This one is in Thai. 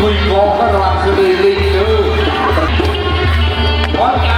คุยกองก็ระวังคดีลิงดูขอนแก่